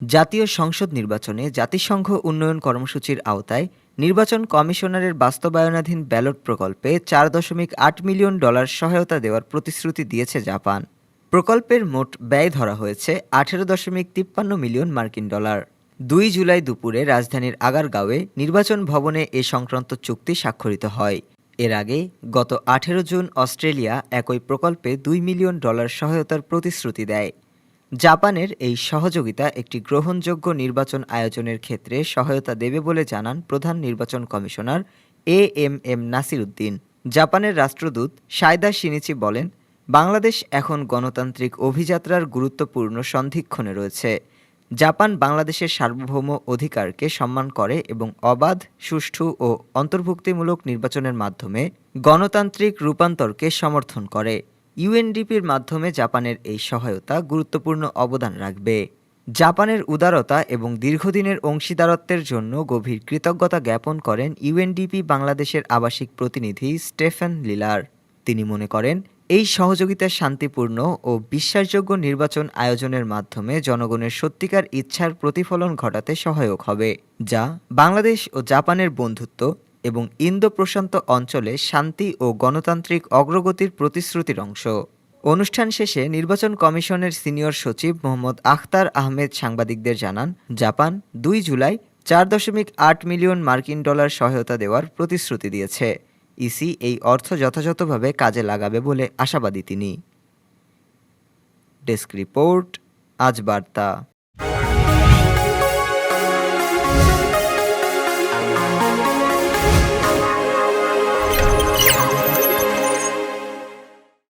জাতীয় সংসদ নির্বাচনে জাতিসংঘ উন্নয়ন কর্মসূচির আওতায় নির্বাচন কমিশনারের বাস্তবায়নাধীন ব্যালট প্রকল্পে চার দশমিক আট মিলিয়ন ডলার সহায়তা দেওয়ার প্রতিশ্রুতি দিয়েছে জাপান। প্রকল্পের মোট ব্যয় ধরা হয়েছে আঠেরো দশমিক তিপ্পান্ন মিলিয়ন মার্কিন ডলার। দুই জুলাই দুপুরে রাজধানীর আগারগাঁওয়ে নির্বাচন ভবনে এ সংক্রান্ত চুক্তি স্বাক্ষরিত হয়। এর আগে গত আঠেরো জুন অস্ট্রেলিয়া একই প্রকল্পে দুই মিলিয়ন ডলার সহায়তার প্রতিশ্রুতি দেয়। জাপানের এই সহযোগিতা একটি গ্রহণযোগ্য নির্বাচন আয়োজনের ক্ষেত্রে সহায়তা দেবে বলে জানান প্রধান নির্বাচন commissioner A M M Nasir Uddin জাপানের রাষ্ট্রদূত সায়দা সিনিচি বলেন, বাংলাদেশ এখন গণতান্ত্রিক অভিযাত্রার গুরুত্বপূর্ণ সন্ধিক্ষণে রয়েছে। জাপান বাংলাদেশের সার্বভৌম অধিকারকে সম্মান করে এবং অবাধ, সুষ্ঠু ও অন্তর্ভুক্তিমূলক নির্বাচনের মাধ্যমে গণতান্ত্রিক রূপান্তরকে সমর্থন করে। ইউএনডিপির মাধ্যমে জাপানের এই সহায়তা গুরুত্বপূর্ণ অবদান রাখবে। জাপানের উদারতা এবং দীর্ঘদিনের অংশীদারত্বের জন্য গভীর কৃতজ্ঞতা জ্ঞাপন করেন ইউএনডিপি বাংলাদেশের আবাসিক প্রতিনিধি স্টেফেন লিলার। তিনি মনে করেন, এই সহযোগিতা শান্তিপূর্ণ ও বিশ্বাসযোগ্য নির্বাচন আয়োজনের মাধ্যমে জনগণের সত্যিকার ইচ্ছার প্রতিফলন ঘটাতে সহায়ক হবে, যা বাংলাদেশ ও জাপানের বন্ধুত্ব এবং ইন্দো প্রশান্ত অঞ্চলে শান্তি ও গণতান্ত্রিক অগ্রগতির প্রতিশ্রুতির অংশ। অনুষ্ঠান শেষে নির্বাচন কমিশনের সিনিয়র সচিব মোহাম্মদ আখতার আহমেদ সাংবাদিকদের জানান, জাপান দুই জুলাই চার দশমিক আট মিলিয়ন মার্কিন ডলার সহায়তা দেওয়ার প্রতিশ্রুতি দিয়েছে। ইসি এই অর্থ যথাযথভাবে কাজে লাগাবে বলে আশাবাদী তিনি। ডেস্ক রিপোর্ট, আজ বার্তা।